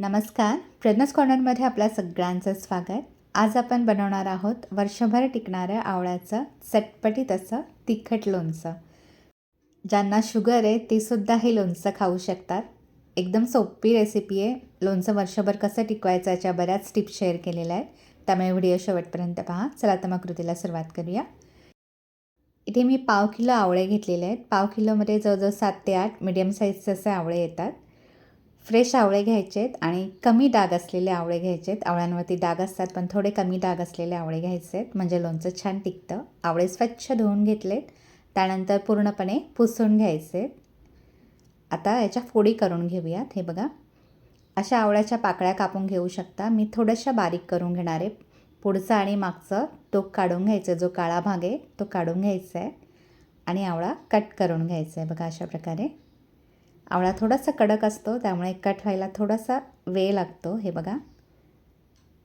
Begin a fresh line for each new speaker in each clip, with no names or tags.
नमस्कार. प्रज्ञस कॉर्नरमध्ये आपल्या सगळ्यांचं स्वागत. आज आपण बनवणार आहोत वर्षभर टिकणाऱ्या आवळ्याचं चटपटीत असं तिखट लोणचं. ज्यांना शुगर आहे ते सुद्धा हे लोणचं खाऊ शकतात. एकदम सोपी रेसिपी आहे. लोणचं वर्षभर कसं टिकवायचं याच्या बऱ्याच टिप्स शेअर केलेल्या आहेत. त्यामुळे व्हिडिओ शेवटपर्यंत पहा. चला तर मग कृतीला सुरुवात करूया. इथे मी पाव किलो आवळे घेतलेले आहेत. पाव किलोमध्ये जवळजवळ सात ते आठ मिडियम साईजचे असे आवळे येतात. फ्रेश आवळे घ्यायचे आहेत आणि कमी डाग असलेले आवळे घ्यायचे आहेत आवळ्यांवरती डाग असतात पण थोडे कमी डाग असलेले आवळे घ्यायचे आहेत म्हणजे लोणचं छान टिकतं. आवळे स्वच्छ धुवून घेतलेत. त्यानंतर पूर्णपणे पुसून घ्यायचे. आहेत आता याच्या फोडी करून घेऊयात. हे बघा. अशा आवळ्याच्या पाकळ्या कापून घेऊ शकता. मी थोड्याशा बारीक करून घेणार आहे. पुढचं आणि मागचं टोक काढून घ्यायचं जो काळा भाग आहे तो काढून घ्यायचा आहे. आणि आवळा कट करून घ्यायचा आहे. बघा अशा प्रकारे. आवळा थोडासा कडक असतो त्यामुळे कट व्हायला थोडासा वेळ लागतो. हे बघा.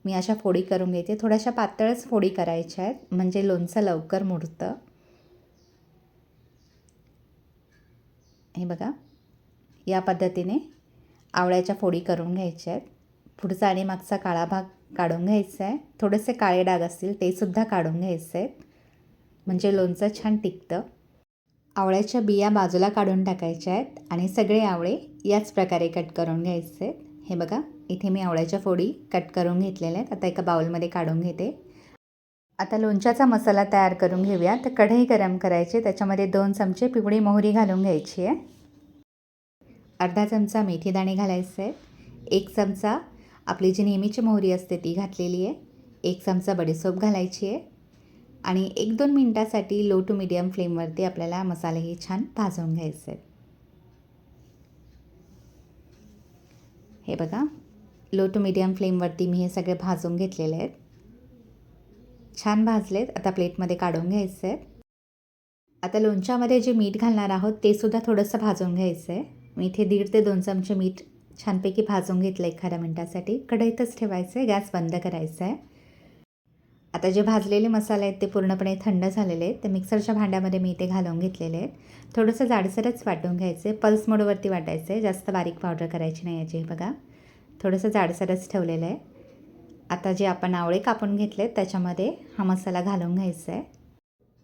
मी अशा फोडी करून घेते. थोड्याशा पातळच फोडी करायच्या आहेत. म्हणजे लोणचं लवकर मुरतं. हे बघा. या पद्धतीने आवळ्याच्या फोडी करून घ्यायच्या आहेत. पुढचा आणि मागचा काळा भाग काढून घ्यायचा आहे. थोडेसे काळे डाग असतील तेसुद्धा काढून घ्यायचे आहेत. म्हणजे लोणचं छान टिकतं. आवळ्याच्या बिया बाजूला काढून टाकायच्या आहेत आणि सगळे आवळे याच प्रकारे कट करून घ्यायचे. आहेत हे बघा इथे मी आवळ्याच्या फोडी कट करून घेतलेल्या आहेत. आता एका बाउलमध्ये काढून घेते. आता लोणच्याचा मसाला तयार करून घेऊया. तर कढई गरम करायची त्याच्यामध्ये दोन चमचे पिवळी मोहरी घालून घ्यायची आहे. अर्धा चमचा मेथी दाणे घालायचे आहेत. एक चमचा आपली जी नेहमीची मोहरी असते ती घातलेली आहे. एक चमचा बडीसोप घालायची आहे. आणि एक दोन मिनटासाठी लो टू मिडियम फ्लेमवरती आपल्याला मसाले हे छान भाजून घ्यायचे आहेत. हे बघा लो टू मिडियम फ्लेमवरती मी हे सगळे भाजून घेतलेले आहेत. छान भाजलेत आता प्लेटमध्ये काढून घ्यायचे आहेत. आता लोणच्यामध्ये जे मीठ घालणार आहोत ते सुद्धा थोडंसं भाजून घ्यायचं आहे मी इथे दीड ते दोन चमचे मीठ छानपैकी भाजून घेतलं एखाद्या मिनटासाठी. कढईतच ठेवायचं आहे गॅस बंद करायचा आहे आता जे भाजलेले मसाले आहेत ते पूर्णपणे थंड झालेले आहेत. ते मिक्सरच्या भांड्यामध्ये मी इथे घालून घेतलेले आहेत. थोडंसं जाडसरच वाटून घ्यायचे. पल्स मोडवरती वाटायचं. आहे जास्त बारीक पावडर करायची नाही याची बघा. थोडंसं जाडसरच ठेवलेलं आहे. आता जे आपण आवळे कापून घेतले त्याच्यामध्ये हा मसाला घालून घ्यायचा आहे.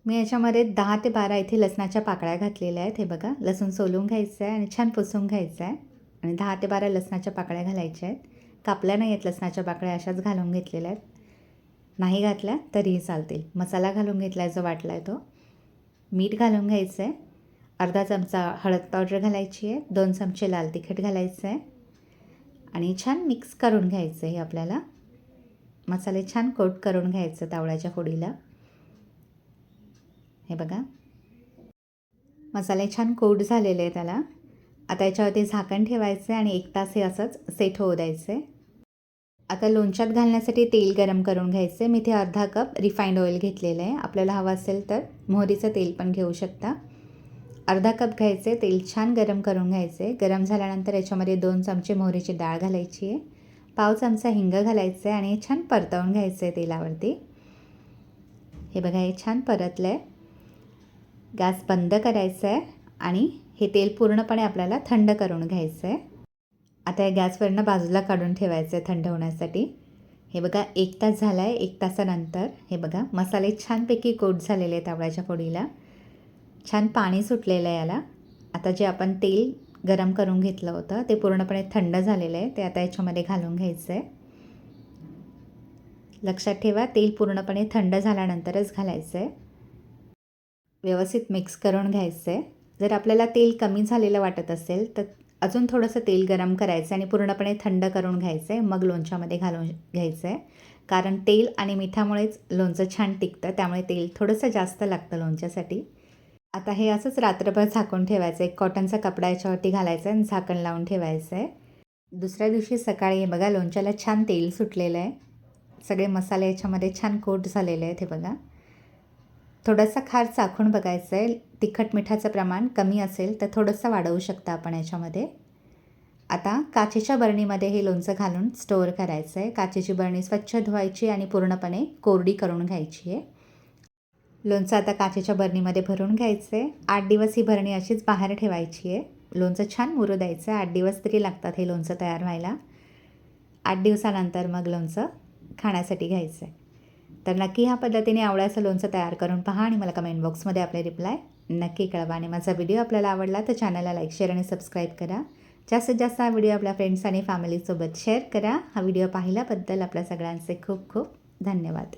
मी याच्यामध्ये दहा ते बारा इथे लसणाच्या पाकळ्या घातलेल्या आहेत हे बघा. लसूण सोलून घ्यायचं आहे आणि छान पुसून घ्यायचं आहे. आणि दहा ते बारा लसणाच्या पाकळ्या घालायच्या आहेत. कापल्या नाही आहेत लसणाच्या पाकळ्या अशाच घालून घेतलेल्या आहेत. नाही घातल्या तरीही चालतील. मसाला घालून घेतला जो वाटला आहे तो. मीठ घालून घ्यायचं आहे अर्धा चमचा हळद पावडर घालायची आहे. दोन चमचे लाल तिखट घालायचं आहे आणि छान मिक्स करून घ्यायचं आहे आपल्याला. मसाले छान कोट करून घ्यायचं तावळ्याच्या फोडीला. हे बघा. मसाले छान कोट झालेले आहे त्याला. आता याच्यावरती झाकण ठेवायचं आहे आणि एक तास हे असंच सेट होऊ द्यायचं आहे आता लोणच्यात घालण्यासाठी तेल गरम करून घ्यायचं आहे. मी इथे अर्धा कप रिफाईंड ऑइल घेतलेलं आहे. आपल्याला हवं असेल तर मोहरीचं तेल पण घेऊ शकता. अर्धा कप घ्यायचे तेल छान गरम करून घ्यायचे गरम झाल्यानंतर याच्यामध्ये दोन चमचे मोहरीची डाळ घालायची आहे. पाव चमचा हिंग घालायचं आहे आणि हे छान परतवून घ्यायचं आहे तेलावरती. हे बघा हे छान परतलं आहे गॅस बंद करायचं आहे आणि हे तेल पूर्णपणे आपल्याला थंड करून घ्यायचं आहे. आता या गॅसवरनं बाजूला काढून ठेवायचं आहे थंड होण्यासाठी. हे बघा एक तास झाला आहे एक तासानंतर. हे बघा मसाले छानपैकी कोट झालेले आहेत आवळ्याच्या फोडीला छान पाणी सुटलेलं आहे याला. आता जे आपण तेल गरम करून घेतलं होतं ते पूर्णपणे थंड झालेलं आहे. ते आता याच्यामध्ये घालून घ्यायचं आहे लक्षात ठेवा तेल पूर्णपणे थंड झाल्यानंतरच घालायचं आहे व्यवस्थित मिक्स करून घ्यायचं आहे जर आपल्याला तेल कमी झालेलं वाटत असेल तर अजून थोडंसं तेल गरम करायचं आहे आणि पूर्णपणे थंड करून घ्यायचं आहे मग लोणच्यामध्ये घालून घ्यायचं आहे कारण तेल आणि मिठामुळेच लोणचं छान टिकतं त्यामुळे तेल थोडंसं जास्त लागतं लोणच्यासाठी. आता हे असंच रात्रभर झाकून ठेवायचं आहे कॉटनचा कपडा याच्यावरती घालायचा आहे आणि झाकण लावून ठेवायचं आहे दुसऱ्या दिवशी सकाळी हे बघा लोणच्याला छान तेल सुटलेलं आहे. सगळे मसाले याच्यामध्ये छान कोट झालेले आहेत हे बघा. थोडासा खार चाखून बघायचं आहे तिखट मिठाचं प्रमाण कमी असेल तर थोडंसं वाढवू शकता आपण याच्यामध्ये. आता काचेच्या बरणीमध्ये हे लोणचं घालून स्टोअर करायचं आहे काचेची बरणी स्वच्छ धुवायची आणि पूर्णपणे कोरडी करून घ्यायची आहे. लोणचं आता काचेच्या बरणीमध्ये भरून घ्यायचं आहे आठ दिवस ही भरणी अशीच बाहेर ठेवायची आहे. लोणचं छान मुरू द्यायचं आहे आठ दिवस तरी लागतात हे लोणचं तयार व्हायला. आठ दिवसानंतर मग लोणचं खाण्यासाठी घ्यायचं आहे तर नक्की ह्या पद्धतीने आवडायचं लोणचं तयार करून पहा आणि मला कमेंट बॉक्समध्ये आपले रिप्लाय नक्की कळवा. आणि माझा व्हिडिओ आपल्याला आवडला तर चॅनलला लाईक शेअर आणि सबस्क्राईब करा. जास्तीत जास्त हा व्हिडिओ आपल्या फ्रेंड्स आणि फॅमिलीसोबत शेअर करा. हा व्हिडिओ पाहिल्याबद्दल आपल्या सगळ्यांचे खूप खूप धन्यवाद.